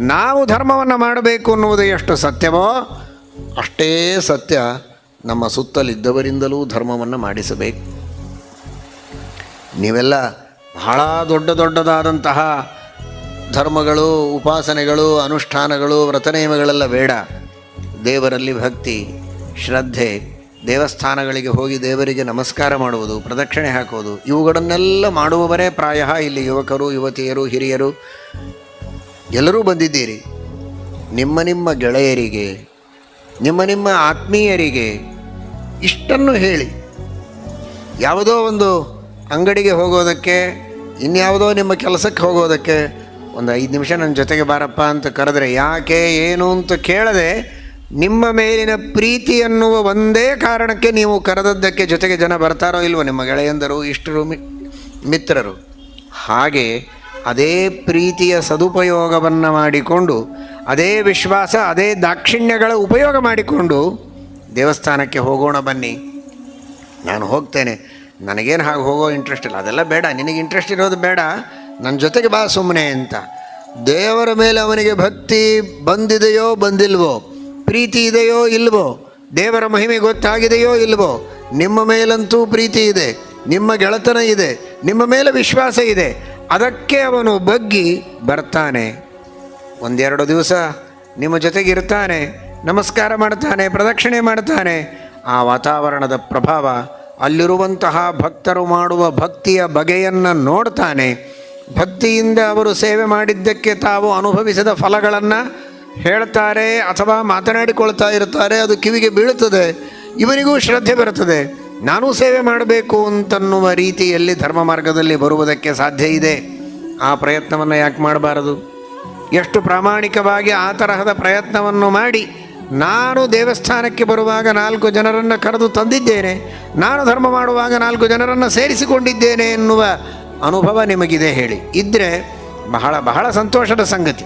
ನಾವು ಧರ್ಮವನ್ನು ಮಾಡಬೇಕು ಅನ್ನುವುದು ಎಷ್ಟು ಸತ್ಯವೋ ಅಷ್ಟೇ ಸತ್ಯ ನಮ್ಮ ಸುತ್ತಲಿದ್ದವರಿಂದಲೂ ಧರ್ಮವನ್ನು ಮಾಡಿಸಬೇಕು. ನೀವೆಲ್ಲ ಬಹಳ ದೊಡ್ಡ ದೊಡ್ಡದಾದಂತಹ ಧರ್ಮಗಳು, ಉಪಾಸನೆಗಳು, ಅನುಷ್ಠಾನಗಳು, ವ್ರತನಿಯಮಗಳೆಲ್ಲ ಬೇಡ. ದೇವರಲ್ಲಿ ಭಕ್ತಿ, ಶ್ರದ್ಧೆ, ದೇವಸ್ಥಾನಗಳಿಗೆ ಹೋಗಿ ದೇವರಿಗೆ ನಮಸ್ಕಾರ ಮಾಡುವುದು, ಪ್ರದಕ್ಷಿಣೆ ಹಾಕುವುದು ಇವುಗಳನ್ನೆಲ್ಲ ಮಾಡುವವರೇ ಪ್ರಾಯ ಇಲ್ಲಿ ಯುವಕರು, ಯುವತಿಯರು, ಹಿರಿಯರು. ಎಲ್ಲರೂ ಬಂದಿದ್ದೀರಿ. ನಿಮ್ಮ ನಿಮ್ಮ ಗೆಳೆಯರಿಗೆ, ನಿಮ್ಮ ನಿಮ್ಮ ಆತ್ಮೀಯರಿಗೆ ಇಷ್ಟನ್ನು ಹೇಳಿ. ಯಾವುದೋ ಒಂದು ಅಂಗಡಿಗೆ ಹೋಗೋದಕ್ಕೆ, ಇನ್ಯಾವುದೋ ನಿಮ್ಮ ಕೆಲಸಕ್ಕೆ ಹೋಗೋದಕ್ಕೆ ಒಂದು ಐದು ನಿಮಿಷ ನನ್ನ ಜೊತೆಗೆ ಬಾರಪ್ಪ ಅಂತ ಕರೆದ್ರೆ ಯಾಕೆ, ಏನು ಅಂತ ಕೇಳದೆ ನಿಮ್ಮ ಮೇಲಿನ ಪ್ರೀತಿ ಅನ್ನುವ ಒಂದೇ ಕಾರಣಕ್ಕೆ ನೀವು ಕರೆದದ್ದಕ್ಕೆ ಜೊತೆಗೆ ಜನ ಬರ್ತಾರೋ ಇಲ್ವೋ ನಿಮ್ಮ ಗೆಳೆಯಂದರು, ಇಷ್ಟರು, ಮಿತ್ರರು. ಹಾಗೆ ಅದೇ ಪ್ರೀತಿಯ ಸದುಪಯೋಗವನ್ನು ಮಾಡಿಕೊಂಡು, ಅದೇ ವಿಶ್ವಾಸ, ಅದೇ ದಾಕ್ಷಿಣ್ಯಗಳ ಉಪಯೋಗ ಮಾಡಿಕೊಂಡು ದೇವಸ್ಥಾನಕ್ಕೆ ಹೋಗೋಣ ಬನ್ನಿ. ನಾನು ಹೋಗ್ತೇನೆ. ನನಗೇನು ಹಾಗೆ ಹೋಗೋ ಇಂಟ್ರೆಸ್ಟ್ ಇಲ್ಲ. ಅದೆಲ್ಲ ಬೇಡ. ನಿನಗೆ ಇಂಟ್ರೆಸ್ಟ್ ಇರೋದು ಬೇಡ. ನನ್ನ ಜೊತೆಗೆ ಬಾ ಸುಮ್ಮನೆ ಅಂತ. ದೇವರ ಮೇಲೆ ಅವನಿಗೆ ಭಕ್ತಿ ಬಂದಿದೆಯೋ ಬಂದಿಲ್ವೋ, ಪ್ರೀತಿ ಇದೆಯೋ ಇಲ್ವೋ, ದೇವರ ಮಹಿಮೆ ಗೊತ್ತಾಗಿದೆಯೋ ಇಲ್ವೋ, ನಿಮ್ಮ ಮೇಲಂತೂ ಪ್ರೀತಿ ಇದೆ, ನಿಮ್ಮ ಗೆಳತನ ಇದೆ, ನಿಮ್ಮ ಮೇಲೆ ವಿಶ್ವಾಸ ಇದೆ. ಅದಕ್ಕೆ ಅವನು ಬಗ್ಗಿ ಬರ್ತಾನೆ. ಒಂದೆರಡು ದಿವಸ ನಿಮ್ಮ ಜೊತೆಗಿರ್ತಾನೆ ನಮಸ್ಕಾರ ಮಾಡ್ತಾನೆ, ಪ್ರದಕ್ಷಿಣೆ ಮಾಡ್ತಾನೆ. ಆ ವಾತಾವರಣದ ಪ್ರಭಾವ ಅಲ್ಲಿರುವಂತಹ ಭಕ್ತರು ಮಾಡುವ ಭಕ್ತಿಯ ಬಗೆಯನ್ನು ನೋಡ್ತಾನೆ. ಭಕ್ತಿಯಿಂದ ಅವರು ಸೇವೆ ಮಾಡಿದ್ದಕ್ಕೆ ತಾವು ಅನುಭವಿಸಿದ ಫಲಗಳನ್ನು ಹೇಳ್ತಾರೆ ಅಥವಾ ಮಾತನಾಡಿಕೊಳ್ತಾ ಇರ್ತಾರೆ, ಅದು ಕಿವಿಗೆ ಬೀಳುತ್ತದೆ ಇವನಿಗೂ ಶ್ರದ್ಧೆ ಬರುತ್ತದೆ. ನಾನೂ ಸೇವೆ ಮಾಡಬೇಕು ಅಂತನ್ನುವ ರೀತಿಯಲ್ಲಿ ಧರ್ಮ ಮಾರ್ಗದಲ್ಲಿ ಬರುವುದಕ್ಕೆ ಸಾಧ್ಯ ಇದೆ. ಆ ಪ್ರಯತ್ನವನ್ನು ಯಾಕೆ ಮಾಡಬಾರದು? ಎಷ್ಟು ಪ್ರಾಮಾಣಿಕವಾಗಿ ಆ ತರಹದ ಪ್ರಯತ್ನವನ್ನು ಮಾಡಿ ನಾನು ದೇವಸ್ಥಾನಕ್ಕೆ ಬರುವಾಗ ನಾಲ್ಕು ಜನರನ್ನು ಕರೆದು ತಂದಿದ್ದೇನೆ, ನಾನು ಧರ್ಮ ಮಾಡುವಾಗ ನಾಲ್ಕು ಜನರನ್ನು ಸೇರಿಸಿಕೊಂಡಿದ್ದೇನೆ ಎನ್ನುವ ಅನುಭವ ನಿಮಗಿದೆ ಹೇಳಿ. ಇದ್ದರೆ ಬಹಳ ಬಹಳ ಸಂತೋಷದ ಸಂಗತಿ.